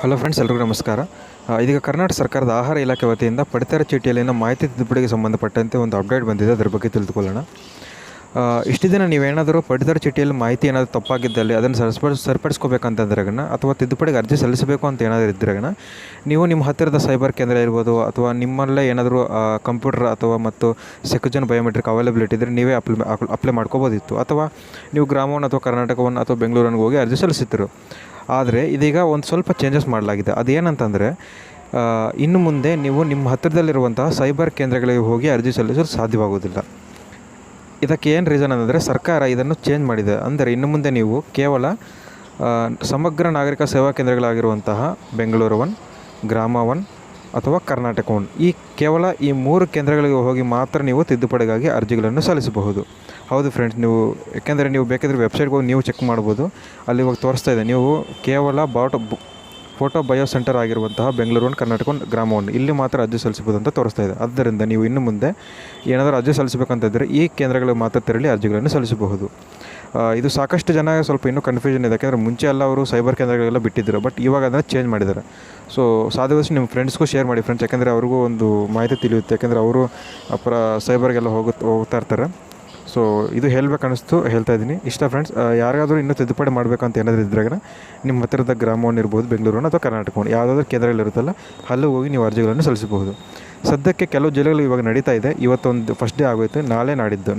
Hello friends ಎಲ್ರಿಗೂ ನಮಸ್ಕಾರ. ಇದೀಗ ಕರ್ನಾಟಕ ಸರ್ಕಾರದ ಆಹಾರ ಇಲಾಖೆ ವತಿಯಿಂದ ಪಡಿತರ ಚೀಟಿಯಲ್ಲಿನ ಮಾಹಿತಿ ತಿದ್ದುಪಡಿಗೆ ಸಂಬಂಧಪಟ್ಟಂತೆ ಒಂದು ಅಪ್ಡೇಟ್ ಬಂದಿದೆ. ಅದರ ಬಗ್ಗೆ ತಿಳಿದುಕೊಳ್ಳೋಣ. ಇಷ್ಟು ದಿನ ನೀವೇನಾದರೂ ಪಡಿತರ ಚೀಟಿಯಲ್ಲಿ ಮಾಹಿತಿ ಏನಾದರೂ ತಪ್ಪಾಗಿದ್ದಲ್ಲಿ ಅದನ್ನು ಸರಿಸ್ಪಡ್ ಸರಿಪಡಿಸ್ಕೋಬೇಕಂತಂದ್ರಾಗನ ಅಥವಾ ತಿದ್ದುಪಡಿಗೆ ಅರ್ಜಿ ಸಲ್ಲಿಸಬೇಕು ಅಂತ ಏನಾದರೂ ಇದ್ರಾಗನ ನೀವು ನಿಮ್ಮ ಹತ್ತಿರದ ಸೈಬರ್ ಕೇಂದ್ರ ಇರ್ಬೋದು ಅಥವಾ ನಿಮ್ಮಲ್ಲೇ ಏನಾದರೂ ಕಂಪ್ಯೂಟರ್ ಅಥವಾ ಮತ್ತು ಸೆಕ್ಯುಜನ್ ಬಯೋಮೆಟ್ರಿಕ್ ಅವೈಲಬಿಲಿಟಿ ಇದ್ದರೆ ನೀವೇ ಅಪ್ಲೈ ಅಪ್ಲೈ ಮಾಡ್ಕೋಬೋದಿತ್ತು. ಅಥವಾ ನೀವು ಗ್ರಾಮವನ್ನು ಅಥವಾ ಕರ್ನಾಟಕವನ್ನು ಅಥವಾ ಬೆಂಗಳೂರನ್ನು ಹೋಗಿ ಅರ್ಜಿ ಸಲ್ಲಿಸಿದ್ರು ಆದರೆ ಇದೀಗ ಒಂದು ಸ್ವಲ್ಪ ಚೇಂಜಸ್ ಮಾಡಲಾಗಿದೆ. ಅದೇನಂತಂದರೆ ಇನ್ನು ಮುಂದೆ ನೀವು ನಿಮ್ಮ ಹತ್ತಿರದಲ್ಲಿರುವಂತಹ ಸೈಬರ್ ಕೇಂದ್ರಗಳಿಗೆ ಹೋಗಿ ಅರ್ಜಿ ಸಲ್ಲಿಸಲು ಸಾಧ್ಯವಾಗುವುದಿಲ್ಲ. ಇದಕ್ಕೆ ಏನು ರೀಸನ್ ಅಂದರೆ ಸರ್ಕಾರ ಇದನ್ನು ಚೇಂಜ್ ಮಾಡಿದೆ. ಅಂದರೆ ಇನ್ನು ಮುಂದೆ ನೀವು ಕೇವಲ ಸಮಗ್ರ ನಾಗರಿಕ ಸೇವಾ ಕೇಂದ್ರಗಳಾಗಿರುವಂತಹ ಬೆಂಗಳೂರು ಒನ್, ಗ್ರಾಮ ಒನ್ ಅಥವಾ ಕರ್ನಾಟಕ ಒನ್ ಈ ಕೇವಲ ಈ ಮೂರು ಕೇಂದ್ರಗಳಿಗೆ ಹೋಗಿ ಮಾತ್ರ ನೀವು ತಿದ್ದುಪಡಿಗಾಗಿ ಅರ್ಜಿಗಳನ್ನು ಸಲ್ಲಿಸಬಹುದು. ಹೌದು ಫ್ರೆಂಡ್ಸ್ ನೀವು ಯಾಕೆಂದರೆ ನೀವು ಬೇಕಾದರೆ ವೆಬ್ಸೈಟ್ಗೆ ಹೋಗಿ ನೀವು ಚೆಕ್ ಮಾಡ್ಬೋದು. ಅಲ್ಲಿ ಇವಾಗ ತೋರಿಸ್ತಾ ಇದೆ, ನೀವು ಕೇವಲ ಬಾಟ್ ಫೋಟೋ ಬಯೋ ಸೆಂಟರ್ ಆಗಿರುವಂತಹ ಬೆಂಗಳೂರು ಒಂದು ಕರ್ನಾಟಕ ಒಂದು ಗ್ರಾಮ ಇಲ್ಲಿ ಮಾತ್ರ ಅರ್ಜಿ ಸಲ್ಲಿಸಬಹುದು ಅಂತ ತೋರಿಸ್ತಾ ಇದೆ. ಆದ್ದರಿಂದ ನೀವು ಇನ್ನು ಮುಂದೆ ಏನಾದರೂ ಅರ್ಜಿ ಸಲ್ಲಿಸಬೇಕಂತಿದ್ದರೆ ಈ ಕೇಂದ್ರಗಳಿಗೆ ಮಾತ್ರ ತೆರಳಿ ಅರ್ಜಿಗಳನ್ನು ಸಲ್ಲಿಸಬಹುದು. ಇದು ಸಾಕಷ್ಟು ಜನ ಸ್ವಲ್ಪ ಇನ್ನೂ ಕನ್ಫ್ಯೂಷನ್ ಇದೆ. ಯಾಕೆಂದರೆ ಮುಂಚೆ ಎಲ್ಲ ಅವರು ಸೈಬರ್ ಕೇಂದ್ರಗಳೆಲ್ಲ ಬಿಟ್ಟಿದ್ದರು ಬಟ್ ಇವಾಗ ಅದನ್ನು ಚೇಂಜ್ ಮಾಡಿದ್ದಾರೆ. ಸೊ ಸಾಧ್ಯವಾದಷ್ಟು ನಿಮ್ಮ ಫ್ರೆಂಡ್ಸ್ಗೂ ಶೇರ್ ಮಾಡಿ ಫ್ರೆಂಡ್ಸ್ ಯಾಕೆಂದರೆ ಅವ್ರಿಗೂ ಒಂದು ಮಾಹಿತಿ ತಿಳಿಯುತ್ತೆ. ಯಾಕೆಂದರೆ ಅವರು ಅಪರ ಸೈಬರ್ಗೆಲ್ಲ ಹೋಗುತ್ತೆ ಹೋಗ್ತಾ ಇರ್ತಾರೆ. ಸೊ ಇದು ಹೇಳಬೇಕು ಅನ್ನಿಸ್ತು ಹೇಳ್ತಾ ಇದ್ದೀನಿ. ಇಷ್ಟ ಫ್ರೆಂಡ್ಸ್ ಯಾರಿಗಾದರೂ ಇನ್ನೂ ತಿದ್ದುಪಡಿ ಅಂತ ಏನಾದರೂ ಇದ್ರಾಗ ನಿಮ್ಮ ಹತ್ತಿರದ ಗ್ರಾಮವನ್ನು ಇರ್ಬೋದು ಬೆಂಗಳೂರನ್ನು ಅಥವಾ ಕರ್ನಾಟಕವನ್ನು ಯಾವುದಾದ್ರೂ ಕೇಂದ್ರಗಳಿರುತ್ತಲ್ಲ ಅಲ್ಲೂ ಹೋಗಿ ನೀವು ಅರ್ಜಿಗಳನ್ನು ಸಲ್ಲಿಸಬಹುದು. ಸದ್ಯಕ್ಕೆ ಕೆಲವು ಜಿಲ್ಲೆಗಳು ಇವಾಗ ನಡೀತಾ ಇದೆ. ಇವತ್ತೊಂದು ಫಸ್ಟ್ ಡೇ ಆಗೋಯ್ತು, ನಾಳೆ ನಾಡಿದ್ದು.